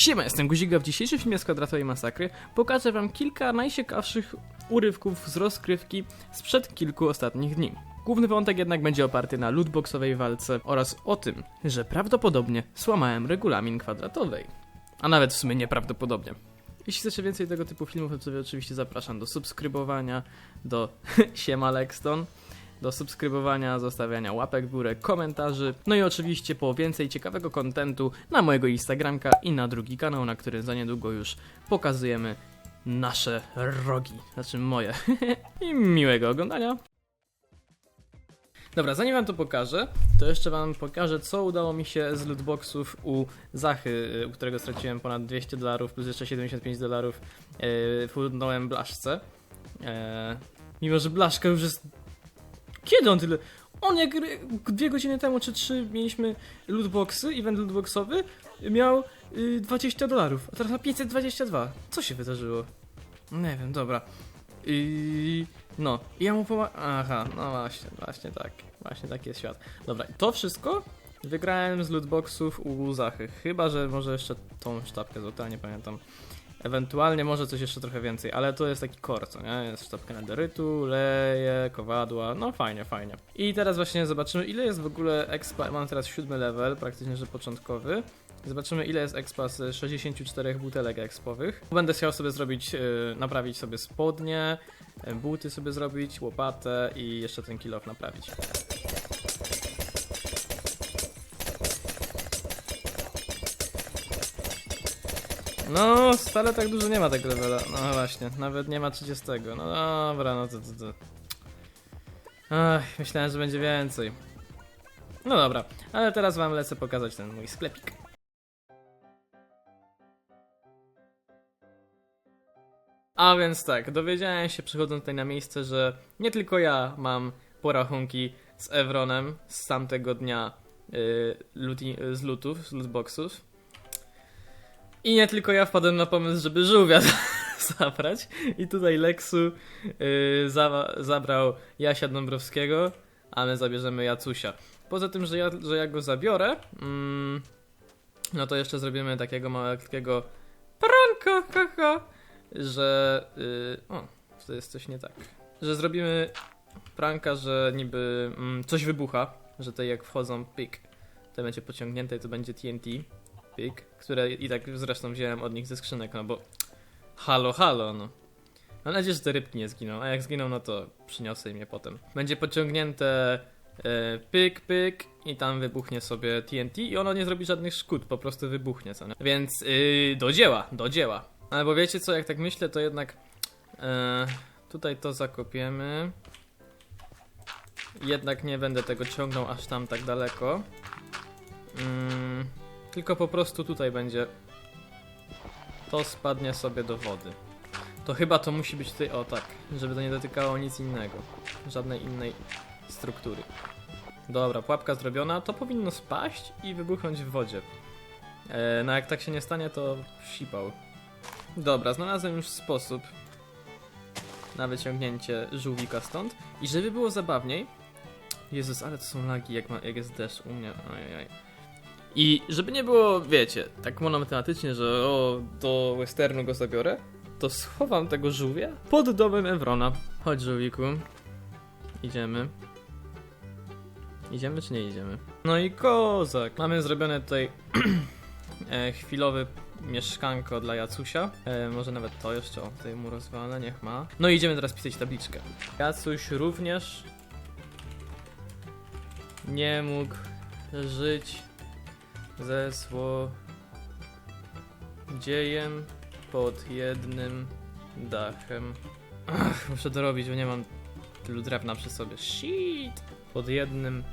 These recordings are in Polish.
Siema, jestem Guziga. W dzisiejszym filmie z Kwadratowej Masakry pokażę wam kilka najciekawszych urywków z rozkrywki sprzed kilku ostatnich dni. Główny wątek jednak będzie oparty na lootboxowej walce oraz o tym, że prawdopodobnie złamałem regulamin kwadratowej. A nawet w sumie nieprawdopodobnie. Jeśli chcecie więcej tego typu filmów, to oczywiście zapraszam do subskrybowania, do Siema Lexton, do subskrybowania, zostawiania łapek w górę, komentarzy, no i oczywiście po więcej ciekawego kontentu na mojego Instagramka i na drugi kanał, na którym za niedługo już pokazujemy nasze rogi, znaczy moje. I miłego oglądania. Dobra, zanim wam to pokażę, to jeszcze wam pokażę, co udało mi się z lootboxów u Zachy, y, u którego straciłem ponad 200 dolarów plus jeszcze 75 dolarów yy, fundnąłem blaszce. E, mimo, że blaszka już jest kiedy on tyle? On jak dwie godziny temu czy trzy mieliśmy lootboxy, event lootboxowy, miał y, 20 dolarów, a teraz ma 522. Co się wydarzyło? Nie wiem, dobra. I no, i ja mu pomagam. Aha, no właśnie, właśnie tak. Właśnie taki jest świat. Dobra, i to wszystko wygrałem z lootboxów u Zachy. Chyba, że może jeszcze tą sztabkę złota, nie pamiętam. Ewentualnie może coś jeszcze trochę więcej, ale to jest taki core, co nie? Jest sztabka nederytu, leje, kowadła, no fajnie, fajnie. I teraz właśnie zobaczymy ile jest w ogóle expa, mam teraz siódmy level, praktycznie że początkowy. Zobaczymy ile jest expa z 64 butelek expowych. Będę chciał sobie zrobić, yy, naprawić sobie spodnie, yy, buty sobie zrobić, łopatę i jeszcze ten kill off naprawić. No, wcale tak dużo nie ma tego levela. No właśnie, nawet nie ma 30. No dobra, no to, to, to. Ach, myślałem, że będzie więcej. No dobra, ale teraz wam lecę pokazać ten mój sklepik. A więc tak, dowiedziałem się przychodząc tutaj na miejsce, że nie tylko ja mam porachunki z Evronem z tamtego dnia yy, looti- z lootów, z lootboxów. I nie tylko ja wpadłem na pomysł, żeby żółwia zabrać. I tutaj Lexu yy, za, zabrał Jasia Dąbrowskiego, a my zabierzemy Jacusia. Poza tym, że ja, że ja go zabiorę, mm, no to jeszcze zrobimy takiego małego pranka, haha, że... Yy, o, to jest coś nie tak. Że zrobimy pranka, że niby mm, coś wybucha, że tutaj jak wchodzą pik, to będzie pociągnięte i to będzie TNT pik, które i tak zresztą wziąłem od nich ze skrzynek, no bo halo, halo, no. Mam nadzieję, że te rybki nie zginą, a jak zginą, no to przyniosę im je potem. Będzie pociągnięte e, pyk, pyk i tam wybuchnie sobie TNT i ono nie zrobi żadnych szkód, po prostu wybuchnie, co nie? Więc yy, do dzieła, do dzieła. Ale bo wiecie co, jak tak myślę, to jednak e, tutaj to zakopiemy. Jednak nie będę tego ciągnął aż tam tak daleko. Mm, tylko po prostu tutaj będzie. To spadnie sobie do wody. To chyba to musi być tutaj, o tak, żeby to nie dotykało nic innego. Żadnej innej struktury. Dobra, pułapka zrobiona, to powinno spaść i wybuchnąć w wodzie. E, no jak tak się nie stanie, to sipał. Dobra, znalazłem już sposób na wyciągnięcie żółwika stąd. I żeby było zabawniej... Jezus, ale to są lagi, jak, ma, jak jest deszcz u mnie. Ojej. I żeby nie było, wiecie, tak monomatematycznie, że o, do westernu go zabiorę, to schowam tego żółwia pod domem Evrona. Chodź, żółwiku. Idziemy. Idziemy czy nie idziemy? No i kozak. Mamy zrobione tutaj e, chwilowy mieszkanko dla Jacusia. E, może nawet to jeszcze, o, tutaj mu rozwalę, niech ma. No i idziemy teraz pisać tabliczkę. Jacuś również nie mógł żyć ze złodziejem pod jednym dachem. Ach, muszę to robić, bo nie mam tylu drewna przy sobie. Shit! Pod jednym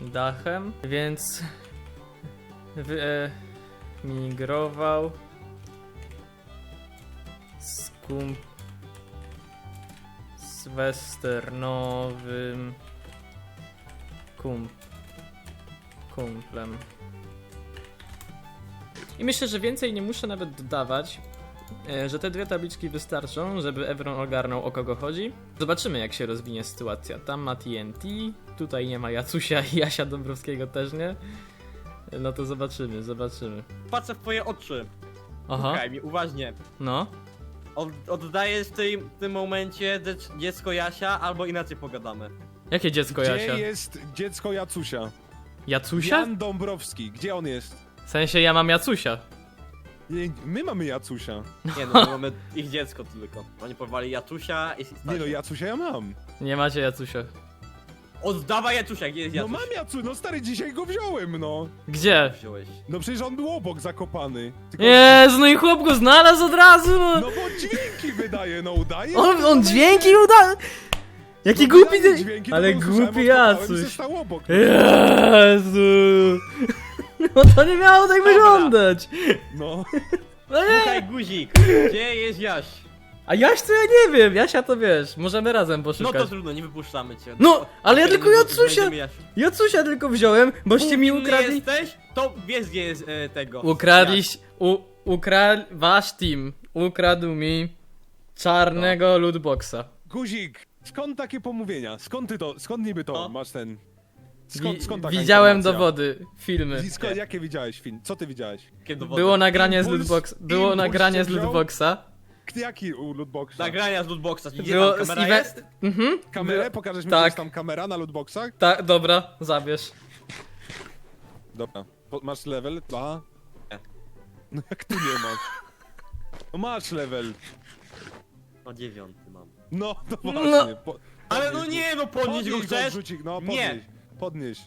dachem, więc wyemigrował z kum z westernowym kum kumplem. I myślę, że więcej nie muszę nawet dodawać, e, że te dwie tabliczki wystarczą, żeby Evron ogarnął o kogo chodzi. Zobaczymy jak się rozwinie sytuacja. Tam ma TNT, tutaj nie ma Jacusia i Jasia Dąbrowskiego też nie. No to zobaczymy, zobaczymy. Patrzę w twoje oczy. Aha, Słuchaj mi uważnie. no. Od, oddajesz w tym, w tym momencie dziec- dziecko Jasia, albo inaczej pogadamy. Jakie dziecko Gdzie Jasia? jest dziecko Jacusia? Jacusia? Jan Dąbrowski, gdzie on jest? W sensie ja mam Jacusia. Nie, My mamy Jacusia. Nie no, my mamy ich dziecko tylko. Oni porwali Jatusia i Stasia. Nie no, Jacusia ja mam. Nie macie Jacusia. Oddawaj Jatusia, gdzie jest No Jatuś? mam Jacu, no stary, dzisiaj go wziąłem, no. Gdzie? Wziąłeś. No przecież on był obok zakopany. Tylko- Jezu, no i chłop go znalazł od razu, no. No bo dźwięki wydaje, no udaje. On, on dźwięki uda... Jaki No głupi ty... dźwięki, Ale usłyszałem, głupi odkopałem i Jacuś. obok. Jezu. No to nie miało tak Dobra. wyglądać. No. No nie. Słuchaj guzik, gdzie jest Jaś? A Jaś to ja nie wiem, Jasia to wiesz, możemy razem No poszukać. to trudno, nie wypuszczamy cię. No, ale ja tylko nie Jacusia. Jacusia tylko wziąłem, boście mi ukradli... jesteś, to wiesz gdzie jest e, tego. Ukradliś... U, ukradł... Wasz team ukradł mi czarnego lootboxa. Guzik, skąd takie pomówienia? Skąd ty to, skąd niby to No. masz ten... Skąd, Wi- skąd taka widziałem informacja? dowody, filmy. Skąd, jakie widziałeś film? Co ty widziałeś? Jakie dowody? Było nagranie z Impuls- lootboxa. Było impuls nagranie z cię wziął? lootboxa. K- Jaki u lootboxa? Nagrania z lootboxa, gdzie Było tam z kamera jest? Mhm. Kamerę? Było- Pokażesz mi, tak. jest tam kamera na lootboxach? Tak, dobra, zabierz. Dobra. Po, masz level? Aha. Nie. No jak ty nie masz? No masz level. O dziewiąty mam. No, no No. właśnie. Po, Ale no nie, no podnieś go chcesz? Rzucik, no Nie. podnieś. Podnieś.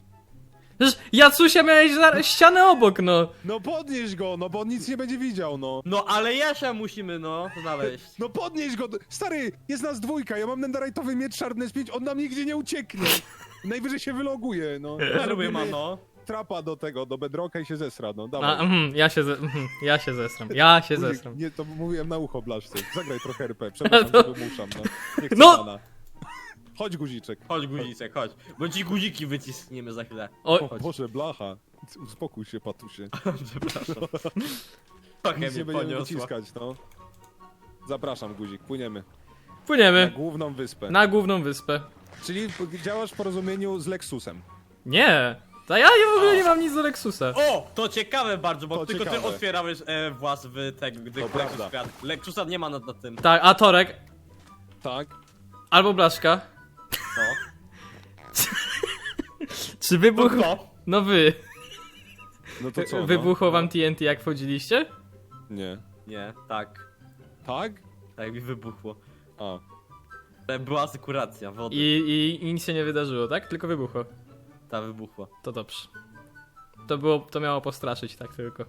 Przecież Jacusia miałeś za ścianę obok, no. No podnieś go, no bo on nic nie będzie widział, no. No ale Jasia musimy no znaleźć. No podnieś go! Stary, jest nas dwójka, ja mam netherite'owy miecz Sharpness 5, on nam nigdzie nie ucieknie. Najwyżej się wyloguje, no. Zrobię Zrobimy ma no. Trapa do tego, do bedrocka i się zesra, no A, dawaj. mhm, ja się ze, mhm, ja się zesram. Ja się Guzik, zesram. Nie, to mówiłem na ucho blaszce. Zagraj trochę RP, przepraszam, No. że wymuszam, no. Nie chcę No. pana. Chodź guziczek. Chodź guzicek, chodź. Bo ci guziki wyciskniemy za chwilę. O, O Boże, blacha. Uspokój się, patusie. Przepraszam. Trochę Nic mnie nie będziemy poniosło. wyciskać, no. Zapraszam, guzik, płyniemy. Na płyniemy główną wyspę. na główną wyspę. Czyli działasz w porozumieniu z Lexusem. Nie, to ja nie- w ogóle nie mam nic do Lexusa. O, to ciekawe bardzo, bo To tylko ty ciekawe. otwierałeś e, włas w tego, gdy To Lexus prawda. kradł. Lexusa nie ma nad, nad tym. Tak, a Torek Tak? albo Blaszka. No. Czy wybuch... To kto? No wy. No to co? no? Wybuchło wam TNT jak wchodziliście? Nie. Nie, tak. Tak? Tak mi wybuchło. A. E, Była asekuracja wody. I, i, I nic się nie wydarzyło, tak? Tylko wybuchło. Ta wybuchła. To dobrze. To było, to miało postraszyć tak tylko.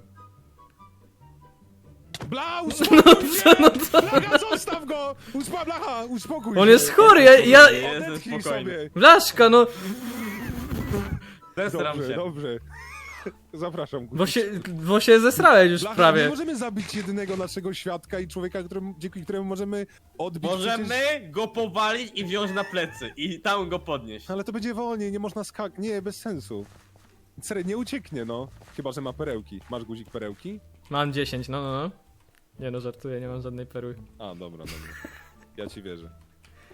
Bla, uspokój co, się! no co? Blacha, zostaw go! Uspa, blacha, uspokój On się! jest chory, ja... ja... Odetchnij spokojny. sobie! Blaszka, no... Zestram Dobrze, się. dobrze. Zapraszam. Bo się, bo się zesrałeś już Blacha, prawie. nie możemy zabić jedynego naszego świadka i człowieka, któremu, dzięki któremu możemy odbić Możemy przecież... go powalić i wziąć na plecy i tam go podnieść. Ale to będzie wolniej, nie można skak... Nie, bez sensu. Serio, nie ucieknie, no. Chyba, że ma perełki. Masz guzik perełki? Mam 10, no, no, no. Nie no, żartuję, nie mam żadnej perły. A, dobra, dobra. Ja ci wierzę.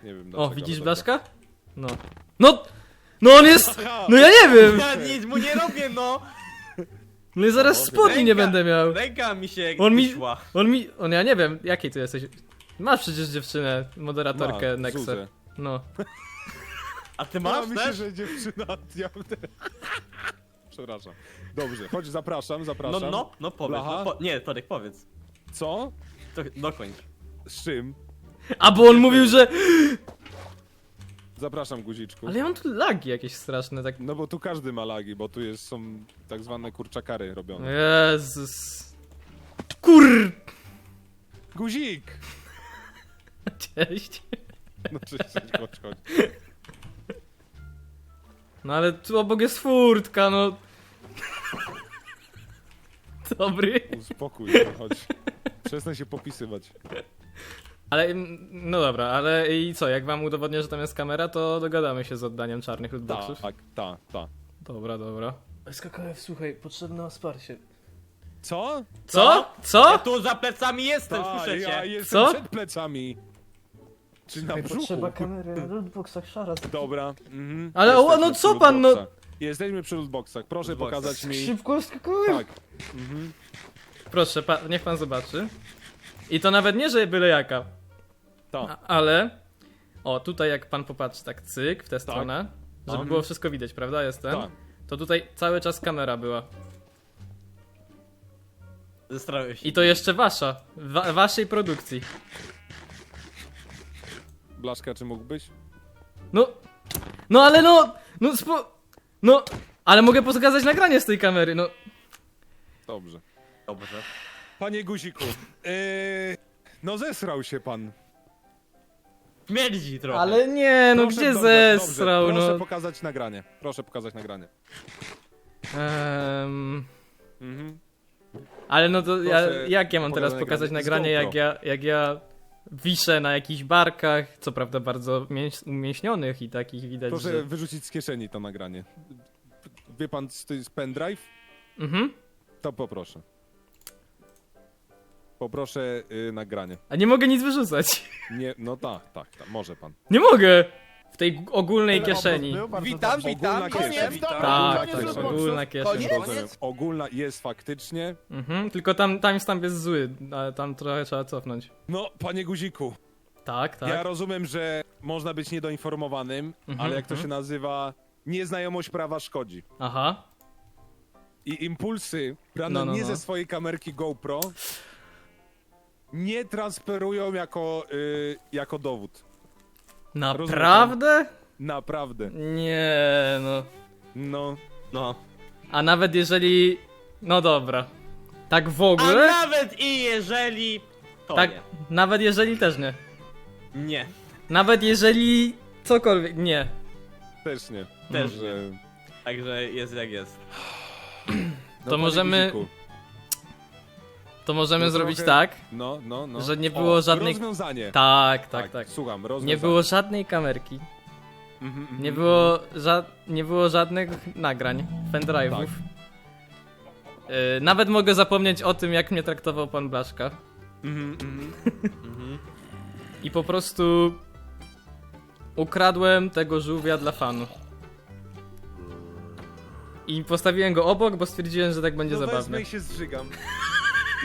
Nie wiem O, dlaczego. widzisz ale Blaszka? No. No! No on jest... No ja nie wiem! Ja nic mu nie robię, no! No i zaraz spodni nie będę miał. Ręka mi się On mi... szła. On mi... On ja nie wiem, jakiej ty jesteś. Masz przecież dziewczynę, moderatorkę Ma, Nexę. Zuzę. No. A ty Ma masz się, też? że dziewczyna... Ja... Przepraszam. Dobrze, chodź, zapraszam, No, zapraszam. no, no powiedz. Blacha? No, po... Nie, Torek, powiedz. Co? To dokończ. Z czym? A bo on mówił, że... Zapraszam, guziczku. Ale ja mam tu lagi jakieś straszne, tak... No bo tu każdy ma lagi, bo tu jest, są tak zwane kurczakary robione. Jezus... Kur... Guzik! Cześć. No cześć, cześć, chodź, chodź. No ale tu obok jest furtka, no... Dobry. Uspokój się, chodź. Przestań się popisywać. Ale, mm, no dobra, ale i co, jak wam udowodnię, że tam jest kamera, to dogadamy się z oddaniem czarnych lootboxów. Tak, ta, ta. Dobra, dobra. SKKF, słuchaj, potrzebne wsparcie. Co? Co? Ja Co? tu za plecami jestem, Ta, słyszycie? ja jestem Co? przed plecami. Czy na brzuchu? kamery na lootboxach, szaraz. Dobra. Mhm. Ale o, Jesteśmy no przy co pan, no-. Jesteśmy przy lootboxach. Proszę Lootboxach. pokazać mi... Szybko skakuj! Tak. Mhm. Proszę, pa, niech pan zobaczy. I to nawet nie, że byle jaka, To. a, ale... O, tutaj jak pan popatrzy tak cyk w tę stronę, żeby No. było wszystko widać, prawda, jestem? Tak. To tutaj cały czas kamera była. Zestrałeś się. I to jeszcze wasza, wa waszej produkcji. Blaszka, czy mógłbyś? No, no ale no, no spo... No, ale mogę pokazać nagranie z tej kamery, no. Dobrze. Dobrze. Panie Guziku, yy, no zesrał się pan. Śmierdzi trochę. Ale nie, no Proszę, gdzie dobrze, dobrze. Proszę no. pokazać nagranie. Proszę pokazać nagranie. Ehm, Mhm. ale no to ja, Proszę jak ja mam teraz pokazać pokazać nagranie. nagranie, Z jak GoPro. ja, jak ja wiszę na jakichś barkach, co prawda bardzo mięś, umieśnionych i takich widać, Proszę że... wyrzucić z kieszeni to nagranie. Wie pan, co to jest pendrive? Mhm. To poproszę. Poproszę y, nagranie. A nie mogę nic wyrzucać. Nie, no tak, tak, tak, może pan. Nie mogę! W tej ogólnej kieszeni. Witam, witam, Ogólna koniec, kieszeń. Tak, koniec tak, lootboxów. ogólna kieszeń. Koniec? Rozumiem. Ogólna jest faktycznie. Mhm, tylko tam timestamp jest zły, ale tam trochę trzeba cofnąć. No, panie Guziku, Tak, tak. ja rozumiem, że można być niedoinformowanym, Mhm, ale jak to mhm. się nazywa, nieznajomość prawa szkodzi. Aha. I impulsy brane No, no, nie no. ze swojej kamerki GoPro nie transferują jako, y, jako dowód. Naprawdę? Naprawdę. Nie, no. No, No. A nawet jeżeli... No dobra. Tak w A ogóle? nawet i jeżeli... To Tak, nie. nawet jeżeli też nie. Nie. Nawet jeżeli cokolwiek, nie. też nie. Też Że... Także jest jak jest. No, panie możemy- Guziku, To możemy No zrobić trochę- tak, No, no, no. że nie było żadnej- Rozwiązanie. tak, tak, tak. Słucham, rozwiązanie. Nie było żadnej kamerki, Mhm, mhm. nie było, ża nie było żadnych nagrań, pendrive'ów. Tak. Y, nawet mogę zapomnieć o tym, jak mnie traktował pan Blaszka. Mhm, mhm. Mhm. I po prostu ukradłem tego żółwia dla fanu. I postawiłem go obok, bo stwierdziłem, że tak będzie No zabawne. wezmę i się zżygam.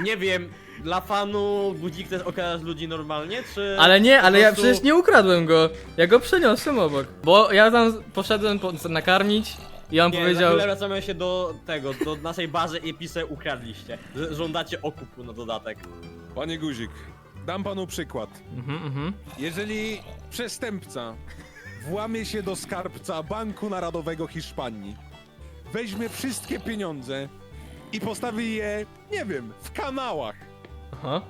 Nie wiem, dla fanu budzik też okradasz ludzi normalnie, czy... Ale nie, ale ja przecież nie ukradłem go. Ja go przeniosłem obok. Bo ja tam poszedłem po, nakarmić i on Nie, powiedział. chwilę wracamy się do tego, do naszej bazy i pisę ukradliście. Żądacie okupu na dodatek. Panie Guzik, dam panu przykład. Mhm, mhm. Jeżeli przestępca włamie się do skarbca Banku Narodowego Hiszpanii, weźmie wszystkie pieniądze i postawi je, nie wiem, w kanałach, Aha.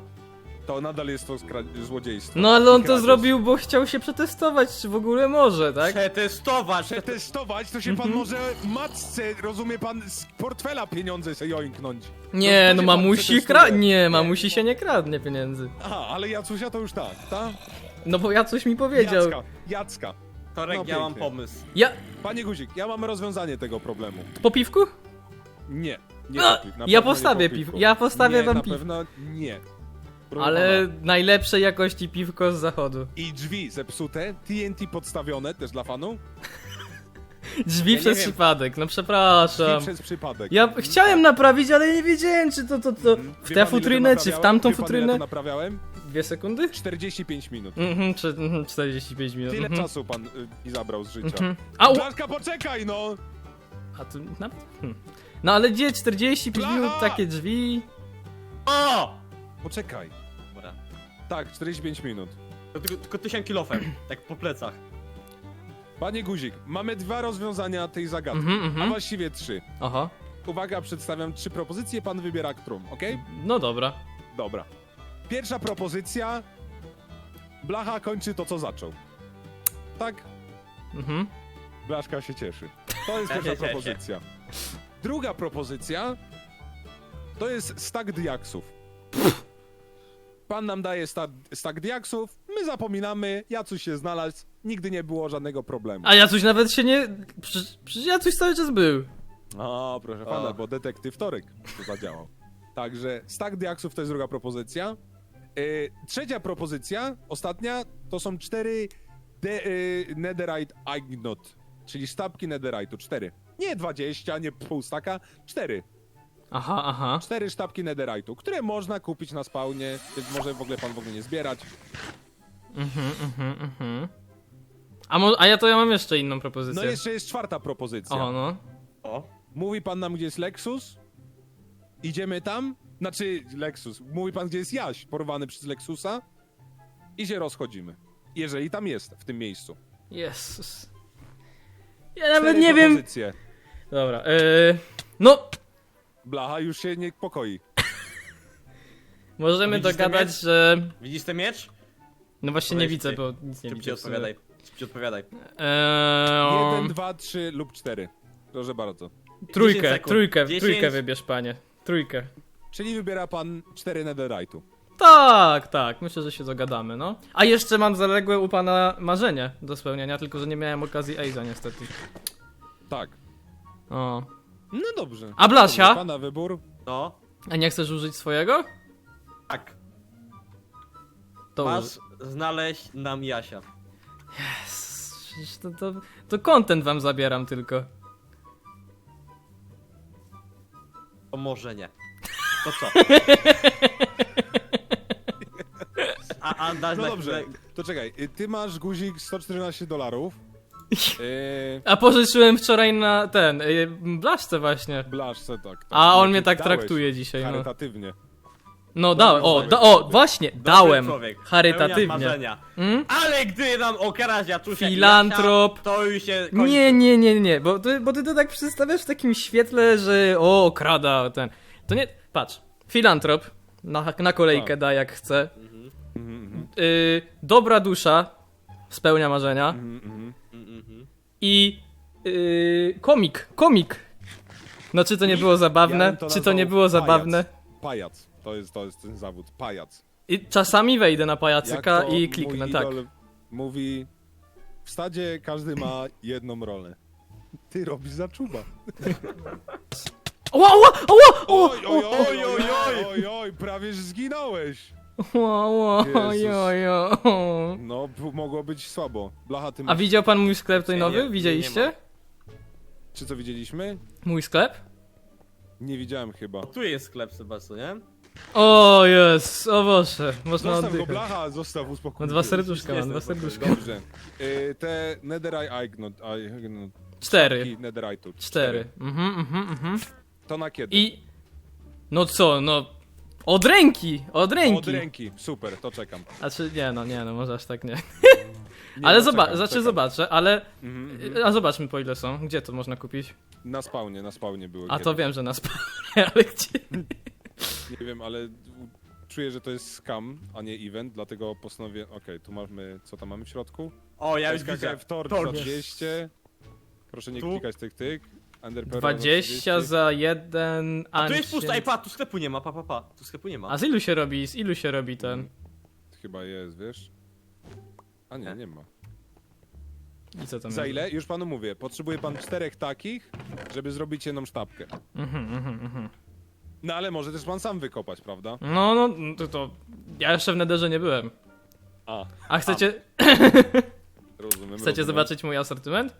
to nadal jest to skra- złodziejstwo. No ale on to Kradzież. zrobił, bo chciał się przetestować, czy w ogóle może, tak? Przetestować! Przetestować, to się pan Mhm. może matce, rozumie pan, z portfela pieniądze sobie joinknąć. Nie, to no się pan mamusi przetestuje. kra... Nie, mamusi się nie kradnie pieniędzy. Aha, ale Jacusia to już tak, tak? No bo ja coś mi powiedział. Jacka, Jacka. Torek, No ja mam pięknie. pomysł. Ja. Panie Guzik, ja mam rozwiązanie tego problemu. Po piwku? Nie, nie No, po piw- na ja pewno nie postawię po piw- piwku. ja postawię nie, wam na piw- pewno nie. Proszę Ale pana. najlepszej jakości piwko z zachodu. I drzwi zepsute, TNT podstawione, też dla fanu. Drzwi Ja nie przez wiem. przypadek, no Drzwi przepraszam. przez przypadek. Ja chciałem naprawić, ale nie wiedziałem, czy to, to, to w Wie tę pan, ile to futrynę, czy w naprawiałem? tamtą Wie pan, ile futrynę. to naprawiałem? Dwie sekundy? 45 minut. Mhm, czy, mhm, 45 minut. Tyle mhm. czasu pan y, mi zabrał z życia. Mhm. Au! Blaszka, poczekaj no! A tu hmm. No ale gdzie 45 Blacha! minut takie drzwi? O! Poczekaj. Dobra. Tak, 45 minut. To Tylko, tylko tysiąc kilofem, tak po plecach. Panie Guzik, mamy dwa rozwiązania tej zagadki, Mhm, a mhm. właściwie trzy. Aha. Uwaga, przedstawiam trzy propozycje, pan wybiera którą, okej? No dobra. Dobra. Pierwsza propozycja. Blacha kończy to, co zaczął. Tak? Mhm. Blaszka się cieszy. To jest Ja pierwsza cieszę. propozycja. Druga propozycja to jest stack diaksów. Pan nam daje sta stack diaksów, my zapominamy, Jacuś się znalazł, nigdy nie było żadnego problemu. A ja coś nawet się nie... Przecież przecież ja coś cały czas był. O, proszę pana, O. bo detektyw Torek to zadziałał. Także stack diaksów to jest druga propozycja. Yy, trzecia propozycja, ostatnia, to są cztery de, yy, netherite ignot, czyli sztabki netherite'u, cztery. Nie 20, nie pół staka, 4. Aha, aha. Cztery sztabki netherite'u, które można kupić na spawnie, więc może w ogóle pan w ogóle nie zbierać. Mhm, mhm, mhm. A, mo- a ja to ja mam jeszcze inną propozycję. No jeszcze jest czwarta propozycja. O, no. O. Mówi pan nam, gdzie jest Lexus? Idziemy tam? Znaczy, Lexus. Mówi pan, gdzie jest Jaś, porwany przez Lexusa? I się rozchodzimy. Jeżeli tam jest, w tym miejscu. Jezus. Ja nawet Cztery nie wiem. propozycje. Dobra, yy, no, Blacha już się niepokoi. możemy Widzisz ten dogadać, miecz? że... Widzisz ten miecz? No właśnie nie widzę, ty. bo nic nie Szybciej widzę. w sumie. odpowiadaj. Szybciej odpowiadaj. Eee, Jeden, dwa, trzy lub cztery. Proszę bardzo. 10 trójkę, sekund. trójkę, 10. trójkę wybierz, panie. Trójkę. Czyli wybiera pan cztery netherite'u. Tak, tak, myślę, że się dogadamy, no. A jeszcze mam zaległe u pana marzenie do spełnienia, tylko że nie miałem okazji Ejza niestety. Tak. O. No dobrze. A Blasia? Dobrze, Pana wybór. No. A nie chcesz użyć swojego? Tak. To Masz użyj. znaleźć nam Jasia. Jezus, Przecież to, to, to content wam zabieram tylko. To może nie. To co? A, a dasz No na dobrze, to czekaj. y, Ty masz guzik 114 dolarów. Yy, A pożyczyłem wczoraj na ten, yy, blaszce właśnie. blaszce, tak. tak. A on Nie, mnie tak dałeś traktuje dzisiaj, no. Charytatywnie. No dałem, o, da, o, właśnie, Dobry dałem. człowiek, Charytatywnie. marzenia. Mm? Ale gdy nam okarasz Jaczusia i Filantrop. Jasia, to już się kończy. Nie, nie, nie, nie, bo ty, bo ty to tak przedstawiasz w takim świetle, że o, krada ten. To nie, patrz, filantrop, na, na kolejkę Tak. da jak chce. Mhm, mhm, Y, dobra dusza, spełnia marzenia. mhm, mhm. Mhm. I y, komik, komik. No czy to nie było zabawne? Ja to czy to nie było zabawne? Pajac. To jest, to jest ten zawód. Pajac. I czasami wejdę na pajacyka i kliknę, tak. Mówi, w stadzie każdy ma jedną rolę. Ty robisz za czuba. Ła, ła, ła, Oj, oj, oj, oj, oj, oj, oj, prawie że zginąłeś. Ła, ła, oj, Jezus. oj, oj. No, mogło być słabo. Blacha, ty A masz... widział pan mój sklep tej Nie, nowy? nie, nie, Widzieliście? nie Czy co widzieliśmy? Mój sklep? Nie widziałem chyba. Tu jest sklep, Sebastian, nie? O jest, o Boże, można Zostaw go, oddychać. blacha, zostaw, uspokój No dwa się. serduszka mam, dwa serduszka. Dobrze. Y, te netherite, no, no, Cztery. i. Cztery. Mhm, mhm, mhm. To na kiedy? I... No co, no... Od ręki, od ręki. Od ręki, super, to czekam. Znaczy, nie no, nie no, może aż tak nie. Nie, ale no, zobacz, czekam, znaczy czekam. zobaczę, ale... Mhm, mhm. A zobaczmy po ile są. Gdzie to można kupić? Na spawnie, na spawnie były. A to kiedyś. wiem, że na spawnie, ale gdzie? Nie wiem, ale czuję, że to jest scam, a nie event, dlatego postanowię... Okej, tu mamy... Co tam mamy w środku? O, ja już widzę. SKKF Torch Torch. za 200. Proszę nie Tu? klikać tyk, tyk. Under Pearl za 20 30. za jeden A tu jest pusto, ej pa, tu sklepu nie ma, pa, pa, pa. Tu sklepu nie ma. A z ilu się robi, z ilu się robi ten? Chyba jest, wiesz? A nie, nie ma. I co tam Za jest? ile? Już panu mówię. Potrzebuje pan czterech takich, żeby zrobić jedną sztabkę. Mhm, mhm, mhm. No ale może też pan sam wykopać, prawda? No, no, no to, to... Ja jeszcze w Nederze nie byłem. A, A chcecie, rozumiem. chcecie rozumiem. zobaczyć mój asortyment?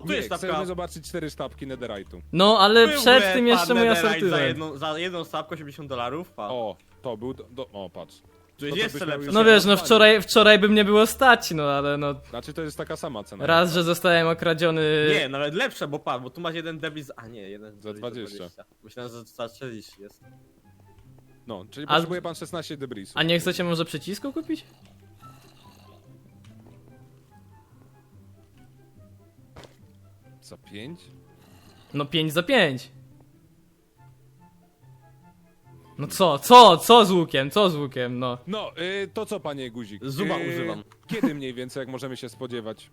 Tu Nie, jest sztabka. chcemy zobaczyć cztery sztabki netherite'u. No, ale Byłby przed tym jeszcze mój Netherite Za jedną, za jedną stawkę 80 dolarów, pa. O, to był... Do, do, o, patrz. tu jest to jeszcze byś miał lepsze. już- No wiesz, no wczoraj, wczoraj by mnie było stać, no ale no... Znaczy to jest taka sama cena. Raz, że zostałem okradziony... Nie, nawet lepsze, bo pan, bo tu masz jeden debit, a nie, jeden Za 20. Myślałem, że za 40 jest. No, czyli A- potrzebuje pan 16 debrisów. A nie chcecie może przycisku kupić? Za 5? No 5 za 5. No co, co, co z łukiem, co z łukiem, no. No, y, to co panie Guzik? Zuma Y, używam. Kiedy mniej więcej, jak możemy się spodziewać?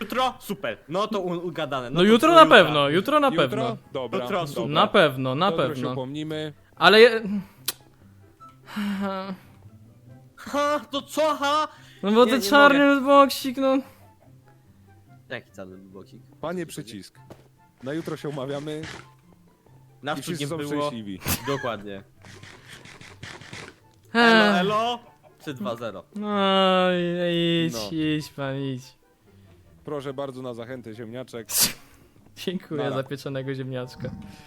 Jutro? Super. No to u- ugadane. No to jutro na pewno, jutro na Jutro? pewno. Dobra, Jutro, dobra. Na pewno, na Jutro się pewno. upomnimy. Ale... je- Ha, to co, ha? No bo Nie, ten nie czarny boksik, no... Jaki cały bocik? Panie przycisk. Na jutro się umawiamy Na i wczód nie są było. szczęśliwi. Dokładnie. Elo, Ech. elo. Czy 2-0. No, idź, No. idź pan, idź. Proszę bardzo na zachętę ziemniaczek. Dziękuję Nara. za pieczonego ziemniaczka.